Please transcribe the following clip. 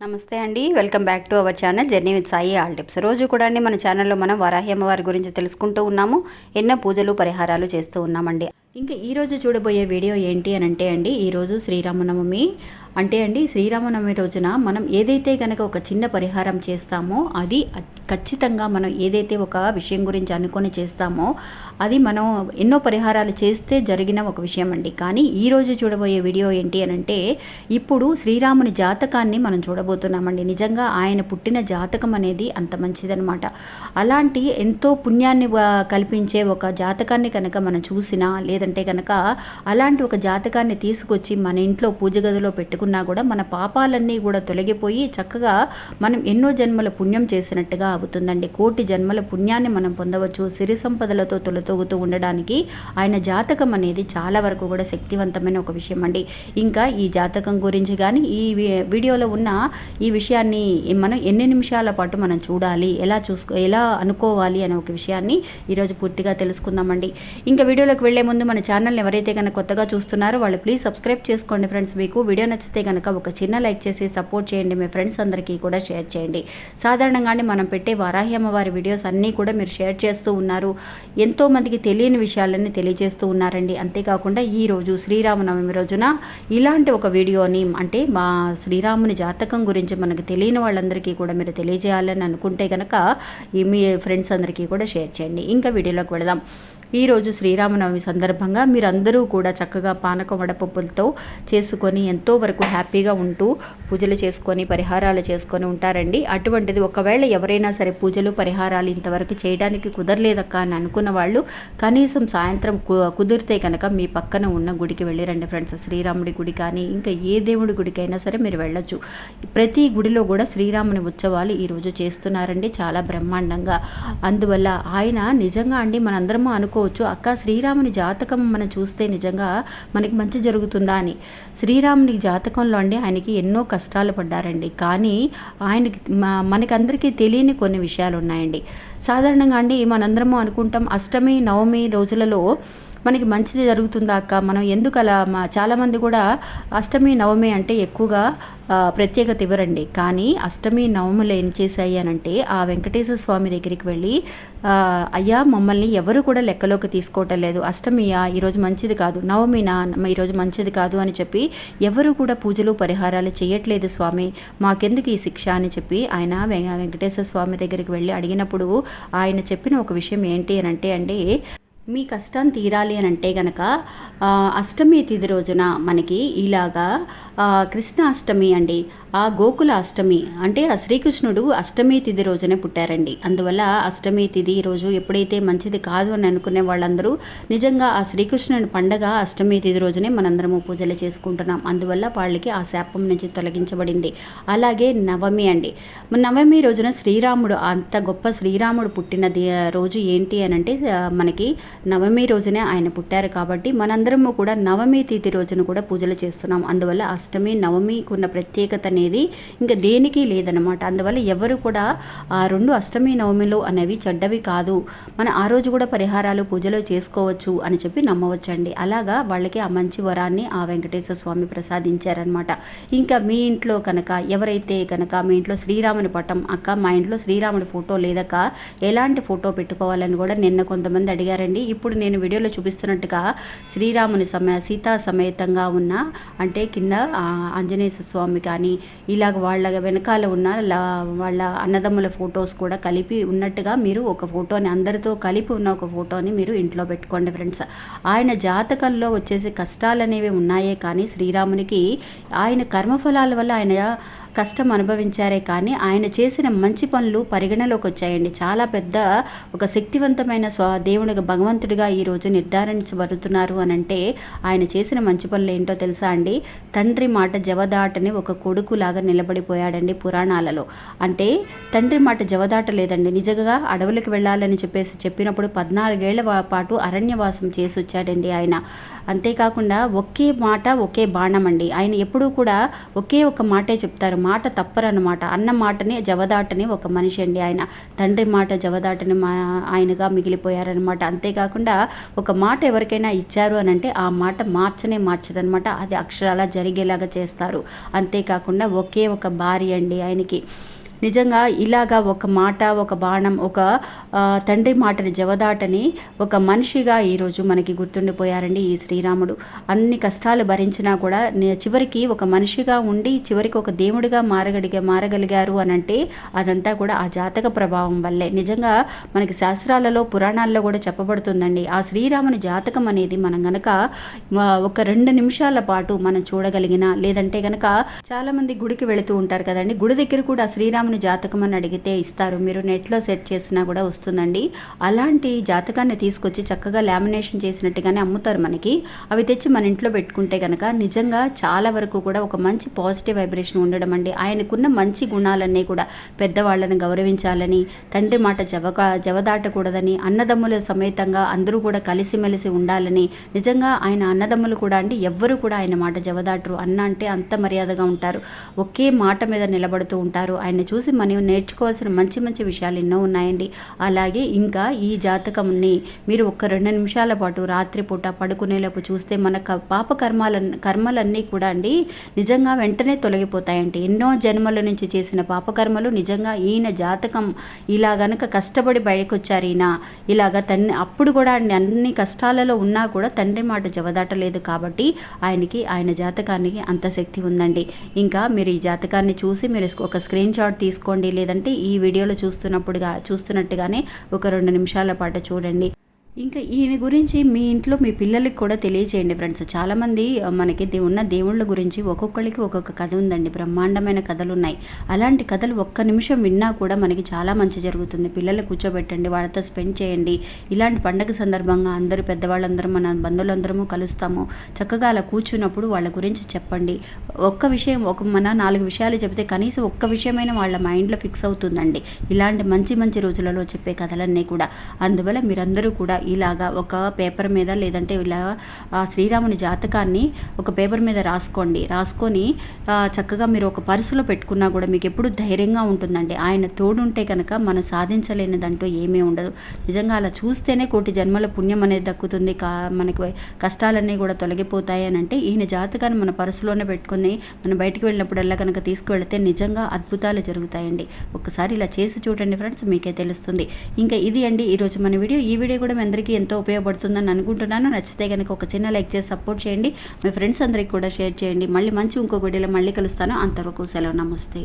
నమస్తే అండి. Welcome back to our channel journey with Sai all tips. రోజు కూడా అండి మన ఛానల్లో మనం వరాహి అమ్మవారి గురించి తెలుసుకుంటూ ఉన్నాము. ఎన్నో పూజలు పరిహారాలు చేస్తూ ఉన్నామండి. ఇంకా ఈరోజు చూడబోయే వీడియో ఏంటి అని అంటే అండి ఈరోజు శ్రీరామనవమి. అంటే అండి శ్రీరామనవమి రోజున మనం ఏదైతే కనుక ఒక చిన్న పరిహారం చేస్తామో అది ఖచ్చితంగా మనం ఏదైతే ఒక విషయం గురించి అనుకొని చేస్తామో అది మనం ఎన్నో పరిహారాలు చేస్తే జరిగిన ఒక విషయం అండి. కానీ ఈరోజు చూడబోయే వీడియో ఏంటి అని అంటే ఇప్పుడు శ్రీరాముని జాతకాన్ని మనం చూడబోతున్నామండి. నిజంగా ఆయన పుట్టిన జాతకం అనేది అంత మంచిదనమాట అలాంటి ఎంతో పుణ్యాన్ని కల్పించే ఒక జాతకాన్ని కనుక మనం చూసినా లేదంటే కనుక అలాంటి ఒక జాతకాన్ని తీసుకొచ్చి మన ఇంట్లో పూజ గదిలో పెట్టుకున్నా కూడా మన పాపాలన్నీ కూడా తొలగిపోయి చక్కగా మనం ఎన్నో జన్మల పుణ్యం చేసినట్టుగా అవుతుందండి. కోటి జన్మల పుణ్యాన్ని మనం పొందవచ్చు. సిరి సంపదలతో తొలతొగుతూ ఉండడానికి ఆయన జాతకం అనేది చాలా వరకు కూడా శక్తివంతమైన ఒక విషయం అండి. ఇంకా ఈ జాతకం గురించి కానీ ఈ వీడియోలో ఉన్న ఈ విషయాన్ని మనం ఎన్ని నిమిషాల పాటు మనం చూడాలి ఎలా చూసుకో ఎలా అనుకోవాలి అనే ఒక విషయాన్ని ఈరోజు పూర్తిగా తెలుసుకుందామండి. ఇంకా వీడియోలోకి వెళ్ళే ముందు మన ఛానల్ని ఎవరైతే కనుక కొత్తగా చూస్తున్నారో వాళ్ళు ప్లీజ్ సబ్స్క్రైబ్ చేసుకోండి ఫ్రెండ్స్. మీకు వీడియో నచ్చితే కనుక ఒక చిన్న లైక్ చేసి సపోర్ట్ చేయండి. మీ ఫ్రెండ్స్ అందరికీ కూడా షేర్ చేయండి. సాధారణంగానే మనం పెట్టే వారాహి అమ్మవారి వీడియోస్ అన్నీ కూడా మీరు షేర్ చేస్తూ ఉన్నారు. ఎంతోమందికి తెలియని విషయాలన్నీ తెలియజేస్తూ ఉన్నారండి. అంతేకాకుండా ఈ రోజు శ్రీరామనవమి రోజున ఇలాంటి ఒక వీడియోని అంటే మా శ్రీరాముని జాతకం గురించి మనకు తెలియని వాళ్ళందరికీ కూడా మీరు తెలియజేయాలని అనుకుంటే కనుక మీ ఫ్రెండ్స్ అందరికీ కూడా షేర్ చేయండి. ఇంకా వీడియోలోకి వెళదాం. ఈరోజు శ్రీరామనవమి సందర్భంగా మీరందరూ కూడా చక్కగా పానకం వడపప్పులతో చేసుకొని ఎంతో వరకు హ్యాపీగా ఉంటూ పూజలు చేసుకొని పరిహారాలు చేసుకొని ఉంటారండి. అటువంటిది ఒకవేళ ఎవరైనా సరే పూజలు పరిహారాలు ఇంతవరకు చేయడానికి కుదరలేదక్క అని అనుకున్న వాళ్ళు కనీసం సాయంత్రం కు- కుదిరితే కనుక మీ పక్కన ఉన్న గుడికి వెళ్ళిరండి ఫ్రెండ్స్. శ్రీరాముడి గుడి కానీ ఇంకా ఏ దేవుడి గుడికైనా సరే మీరు వెళ్ళొచ్చు. ప్రతి గుడిలో కూడా శ్రీరాముని ఉత్సవాలు ఈరోజు చేస్తున్నారండి. చాలా బ్రహ్మాండంగా. అందువల్ల ఆయన నిజంగా అండి మనందరము అనుకోవచ్చు అక్క శ్రీరాముని జాతకం మనం చూస్తే నిజంగా మనకి మంచి జరుగుతుందా? అని. శ్రీరాముని జాతకంలో అండి ఆయనకి ఎన్నో కష్టాలు పడ్డారండి. కానీ ఆయనకి మనకందరికీ తెలియని కొన్ని విషయాలు ఉన్నాయండి. సాధారణంగా అండి మనందరము అనుకుంటాం అష్టమి నవమి రోజులలో మనకి మంచిది జరుగుతుందా అక్క? మనం ఎందుకు అలా మా చాలామంది కూడా అష్టమి నవమి అంటే ఎక్కువగా ప్రత్యేకత ఇవ్వరండి. కానీ అష్టమి నవములు ఏం చేశాయి అని అంటే ఆ వెంకటేశ్వర స్వామి దగ్గరికి వెళ్ళి అయ్యా మమ్మల్ని ఎవరు కూడా లెక్కలోకి తీసుకోవటం లేదు. అష్టమియా? ఈరోజు మంచిది కాదు. నవమినా? ఈరోజు మంచిది కాదు అని చెప్పి ఎవరు కూడా పూజలు పరిహారాలు చేయట్లేదు స్వామి. మాకెందుకు ఈ శిక్ష అని చెప్పి ఆయన వెంకటేశ్వర స్వామి దగ్గరికి వెళ్ళి అడిగినప్పుడు ఆయన చెప్పిన ఒక విషయం ఏంటి అని అంటే అండి మీ కష్టం తీరాలి అని అంటే గనక అష్టమి తిథి రోజున మనకి ఇలాగా కృష్ణ అష్టమి అండి ఆ గోకుల అష్టమి అంటే ఆ శ్రీకృష్ణుడు అష్టమి తిథి రోజునే పుట్టారండి. అందువల్ల అష్టమి తిథి రోజు ఎప్పుడైతే మంచిది కాదు అని అనుకునే వాళ్ళందరూ నిజంగా ఆ శ్రీకృష్ణుని పండగ అష్టమి తిథి రోజునే మనందరము పూజలు చేసుకుంటున్నాం. అందువల్ల వాళ్ళకి ఆ శాపం నుంచి తొలగించబడింది. అలాగే నవమి అండి. నవమి రోజున శ్రీరాముడు అంత గొప్ప శ్రీరాముడు పుట్టిన రోజు ఏంటి అని అంటే మనకి నవమి రోజునే ఆయన పుట్టారు కాబట్టి మనందరము కూడా నవమి తిథి రోజున కూడా పూజలు చేస్తున్నాం. అందువల్ల అష్టమి నవమికి ఉన్న ప్రత్యేకత అనేది ఇంకా దేనికి లేదనమాట అందువల్ల ఎవరు కూడా ఆ రెండు అష్టమి నవమిలో అనేవి చెడ్డవి కాదు. మన ఆ రోజు కూడా పరిహారాలు పూజలు చేసుకోవచ్చు అని చెప్పి నమ్మవచ్చండి. అలాగా వాళ్ళకి ఆ మంచి వరాన్ని ఆ వెంకటేశ్వర స్వామి ప్రసాదించారనమాట ఇంకా మీ ఇంట్లో కనుక ఎవరైతే కనుక మీ ఇంట్లో శ్రీరాముని పటం అక్క మా ఇంట్లో శ్రీరాముడి ఫోటో లేదక్క ఎలాంటి ఫోటో పెట్టుకోవాలని కూడా నిన్న కొంతమంది అడిగారండి. ఇప్పుడు నేను వీడియోలో చూపిస్తున్నట్టుగా శ్రీరాముని సమయ సీతా సమేతంగా ఉన్న అంటే కింద ఆంజనేయ స్వామి కానీ ఇలాగ వాళ్ళ వెనకాల ఉన్న లా- వాళ్ళ అన్నదమ్ముల ఫొటోస్ కూడా కలిపి ఉన్నట్టుగా మీరు ఒక ఫోటోని అందరితో కలిపి ఉన్న ఒక ఫోటోని మీరు ఇంట్లో పెట్టుకోండి ఫ్రెండ్స్. ఆయన జాతకంలో వచ్చేసి కష్టాలు అనేవి ఉన్నాయే కానీ శ్రీరామునికి ఆయన కర్మఫలాల వల్ల ఆయన కష్టం అనుభవించారే కానీ ఆయన చేసిన మంచి పనులు పరిగణలోకి వచ్చాయండి చాలా పెద్ద ఒక శక్తివంతమైన స్వ దేవునిగా భగవంతుడిగా ఈరోజు నిర్ధారించబడుతున్నారు అని అంటే ఆయన చేసిన మంచి పనులు ఏంటో తెలుసా అండి? తండ్రి మాట జవదాటని ఒక కొడుకులాగా నిలబడిపోయాడండి పురాణాలలో. అంటే తండ్రి మాట జవదాట లేదండి. నిజంగా అడవులకు వెళ్ళాలని చెప్పేసి చెప్పినప్పుడు పద్నాలుగేళ్ళ పాటు అరణ్యవాసం చేసి వచ్చాడండి ఆయన. అంతేకాకుండా ఒకే మాట ఒకే బాణం అండి. ఆయన ఎప్పుడూ కూడా ఒకే ఒక మాటే చెప్తారు. మాట తప్పరన్నమాట. అన్న మాటని జవదాటని ఒక మనిషి అండి ఆయన. తండ్రి మాట జవదాటని మా ఆయనగా మిగిలిపోయారనమాట అంతేకాకుండా ఒక మాట ఎవరికైనా ఇచ్చారు అని అంటే ఆ మాట మార్చనే మార్చడనమాట అది అక్షరాలా జరిగేలాగా చేస్తారు. అంతేకాకుండా ఒకే ఒక భార్య అండి ఆయనకి. నిజంగా ఇలాగా ఒక మాట ఒక బాణం ఒక తండ్రి మాటని జవదాటని ఒక మనిషిగా ఈరోజు మనకి గుర్తుండిపోయారండి ఈ శ్రీరాముడు. అన్ని కష్టాలు భరించినా కూడా చివరికి ఒక మనిషిగా ఉండి చివరికి ఒక దేవుడిగా మారగడిగా మారగలిగారు అని అంటే అదంతా కూడా ఆ జాతక ప్రభావం వల్లే. నిజంగా మనకి శాస్త్రాలలో పురాణాల్లో కూడా చెప్పబడుతుందండి. ఆ శ్రీరాముని జాతకం అనేది మనం గనక ఒక రెండు నిమిషాల పాటు మనం చూడగలిగిన లేదంటే గనక చాలా మంది గుడికి వెళుతూ ఉంటారు కదండి. గుడి దగ్గర కూడా శ్రీరాముని జాతకం అని అడిగితే ఇస్తారు. మీరు నెట్లో సెట్ చేసినా కూడా వస్తుందండి. అలాంటి జాతకాన్ని తీసుకొచ్చి చక్కగా లామినేషన్ చేసినట్టుగానే అమ్ముతారు మనకి. అవి తెచ్చి మన ఇంట్లో పెట్టుకుంటే కనుక నిజంగా చాలా వరకు కూడా ఒక మంచి పాజిటివ్ వైబ్రేషన్ ఉండడం అండి. ఆయనకున్న మంచి గుణాలన్నీ కూడా పెద్దవాళ్ళని గౌరవించాలని తండ్రి మాట జవగా జవదాటకూడదని అన్నదమ్ముల సమేతంగా అందరూ కూడా కలిసిమెలిసి ఉండాలని నిజంగా ఆయన అన్నదమ్ములు కూడా అండి ఎవ్వరు కూడా ఆయన మాట జవదాటరు. అన్న అంటే అంత మర్యాదగా ఉంటారు. ఒకే మాట మీద నిలబడుతూ ఉంటారు. ఆయన చూసి మనం నేర్చుకోవాల్సిన మంచి మంచి విషయాలు ఎన్నో ఉన్నాయండి. అలాగే ఇంకా ఈ జాతకంని మీరు ఒక్క రెండు నిమిషాల పాటు రాత్రిపూట పడుకునేలోపు చూస్తే మన క- పాప కర్మాల కర్మలన్నీ కూడా అండి నిజంగా వెంటనే తొలగిపోతాయండి. ఎన్నో జన్మల నుంచి చేసిన పాపకర్మలు నిజంగా ఈయన జాతకం ఇలా గనక కష్టపడి బయటకు వచ్చారు ఈయన ఇలాగ తన్ని అప్పుడు కూడా అండి అన్ని కష్టాలలో ఉన్నా కూడా తండ్రి మాట జవదాటలేదు కాబట్టి ఆయనకి ఆయన జాతకానికి అంత శక్తి ఉందండి. ఇంకా మీరు ఈ జాతకాన్ని చూసి మీరు ఒక స్క్రీన్ షాట్ తీసుకోండి లేదంటే ఈ వీడియోలో చూస్తున్నప్పుడుగా చూస్తున్నట్టుగానే ఒక రెండు నిమిషాల పాటు చూడండి. ఇంకా ఈయన గురించి మీ ఇంట్లో మీ పిల్లలకి కూడా తెలియచేయండి ఫ్రెండ్స్. చాలామంది మనకి ఉన్న దేవుళ్ళ గురించి ఒక్కొక్కరికి ఒక్కొక్క కథ ఉందండి. బ్రహ్మాండమైన కథలు ఉన్నాయి అలాంటి కథలు ఒక్క నిమిషం విన్నా కూడా మనకి చాలా మంచి జరుగుతుంది. పిల్లలు కూర్చోబెట్టండి వాళ్ళతో స్పెండ్ చేయండి. ఇలాంటి పండగ సందర్భంగా అందరూ పెద్దవాళ్ళందరూ మన బంధువులందరము కలుస్తాము. చక్కగా అలా కూర్చున్నప్పుడు వాళ్ళ గురించి చెప్పండి. ఒక్క విషయం ఒక మన నాలుగు విషయాలు చెప్తే కనీసం ఒక్క విషయమైన వాళ్ళ మైండ్లో ఫిక్స్ అవుతుందండి. ఇలాంటి మంచి మంచి రోజులలో చెప్పే కథలన్నీ కూడా. అందువల్ల మీరందరూ కూడా ఇలాగా ఒక పేపర్ మీద లేదంటే ఇలా ఆ శ్రీరాముని జాతకాన్ని ఒక పేపర్ మీద రాసుకోండి. రాసుకొని చక్కగా మీరు ఒక పర్సులో పెట్టుకున్నా కూడా మీకు ఎప్పుడు ధైర్యంగా ఉంటుందండి. ఆయన తోడుంటే కనుక మనం సాధించలేనిదంటూ ఏమీ ఉండదు. నిజంగా అలా చూస్తేనే కోటి జన్మల పుణ్యం అనేది దక్కుతుంది. కా మనకి కష్టాలన్నీ కూడా తొలగిపోతాయి అని అంటే ఈయన జాతకాన్ని మన పర్సులోనే పెట్టుకుని మనం బయటికి వెళ్ళినప్పుడల్లా కనుక తీసుకువెళితే నిజంగా అద్భుతాలు జరుగుతాయండి. ఒకసారి ఇలా చేసి చూడండి ఫ్రెండ్స్ మీకే తెలుస్తుంది. ఇంకా ఇది అండి ఈరోజు మన వీడియో. ఈ వీడియో కూడా మీ అందరికీ ఎంతో ఉపయోగపడుతుందని అనుకుంటున్నాను. నచ్చితే కనుక ఒక చిన్న లైక్ చేసి సపోర్ట్ చేయండి. మీ ఫ్రెండ్స్ అందరికీ కూడా షేర్ చేయండి. మళ్ళీ మంచి ఇంకో వీడియోలో మళ్ళీ కలుస్తాను. అంతవరకు సెలవు. నమస్తే.